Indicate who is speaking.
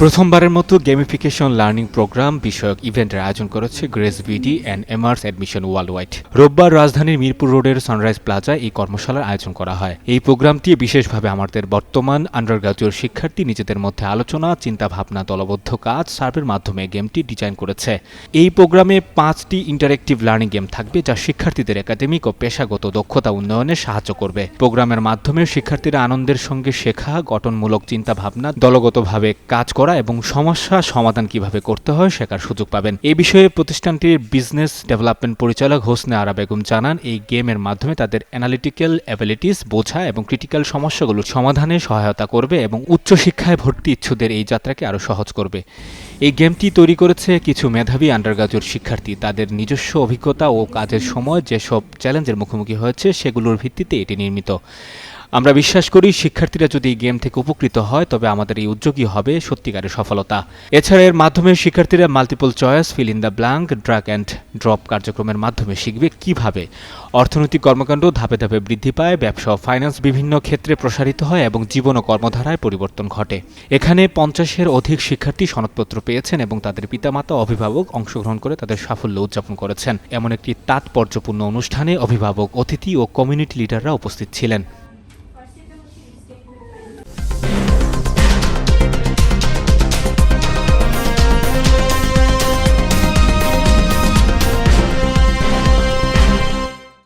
Speaker 1: প্রথমবারের মতো gamification learning programme বিষয়ক ইভেন্টের আয়োজন করেছে Grace BD and এমার্স admission world wide রোববার রাজধানীর মিরপুর রোডের সানরাইজ প্লাজায় এই কর্মশালার আয়োজন করা হয়। এই প্রোগ্রামটি বিশেষভাবে আমাদের বর্তমান আন্ডার গ্রাজুয়েট শিক্ষার্থী নিজেদের মধ্যে আলোচনা, চিন্তাভাবনা, দলবদ্ধ কাজ, সার্ভের মাধ্যমে গেমটি ডিজাইন করেছে। এই প্রোগ্রামে পাঁচটি ইন্টারেক্টিভ লার্নিং গেম থাকবে যা শিক্ষার্থীদের একাডেমিক ও পেশাগত দক্ষতা উন্নয়নে সাহায্য করবে। প্রোগ্রামের মাধ্যমে শিক্ষার্থীরা আনন্দের সঙ্গে শেখা, গঠনমূলক চিন্তাভাবনা, দলগতভাবে কাজ করা এবং সমস্যা সমাধান কীভাবে করতে হয় শেখার সুযোগ পাবেন। এ বিষয়ে প্রতিষ্ঠানটির বিজনেস ডেভেলপমেন্ট পরিচালক হোসনে আরা বেগম জানান, এই গেমের মাধ্যমে তাদের অ্যানালিটিক্যাল অ্যাবিলিটিস বোঝা এবং ক্রিটিক্যাল সমস্যাগুলোর সমাধানে সহায়তা করবে এবং উচ্চশিক্ষায় ভর্তি ইচ্ছুদের এই যাত্রাকে আরও সহজ করবে। এই গেমটি তৈরি করেছে কিছু মেধাবী আন্ডারগ্রাজুয়েট শিক্ষার্থী। তাদের নিজস্ব অভিজ্ঞতা ও কাজের সময় যেসব চ্যালেঞ্জের মুখোমুখি হয়েছে সেগুলোর ভিত্তিতে এটি নির্মিত। আমরা বিশ্বাস করি শিক্ষার্থীরা যদি এই গেম থেকে উপকৃত হয়, তবে আমাদের এই উদ্যোগই হবে সত্যিকারের সফলতা। এছাড়া এর মাধ্যমে শিক্ষার্থীরা multiple choice fill in the blank drag and drop কার্যক্রমের মাধ্যমে শিখবে কীভাবে? অর্থনৈতিক কর্মকাণ্ড ধাপে ধাপে বৃদ্ধি পায়, ব্যবসা ও ফাইন্যান্স বিভিন্ন ক্ষেত্রে প্রসারিত হয় এবং জীবন ও কর্মধারায় পরিবর্তন ঘটে। এখানে পঞ্চাশের অধিক শিক্ষার্থী সনদপত্র পেয়েছেন এবং তাদের পিতামাতা, অভিভাবক অংশগ্রহণ করে তাদের সাফল্য উদযাপন করেছেন। এমন একটি তাৎপর্যপূর্ণ অনুষ্ঠানে অভিভাবক, অতিথি ও কমিউনিটি লিডাররা উপস্থিত ছিলেন।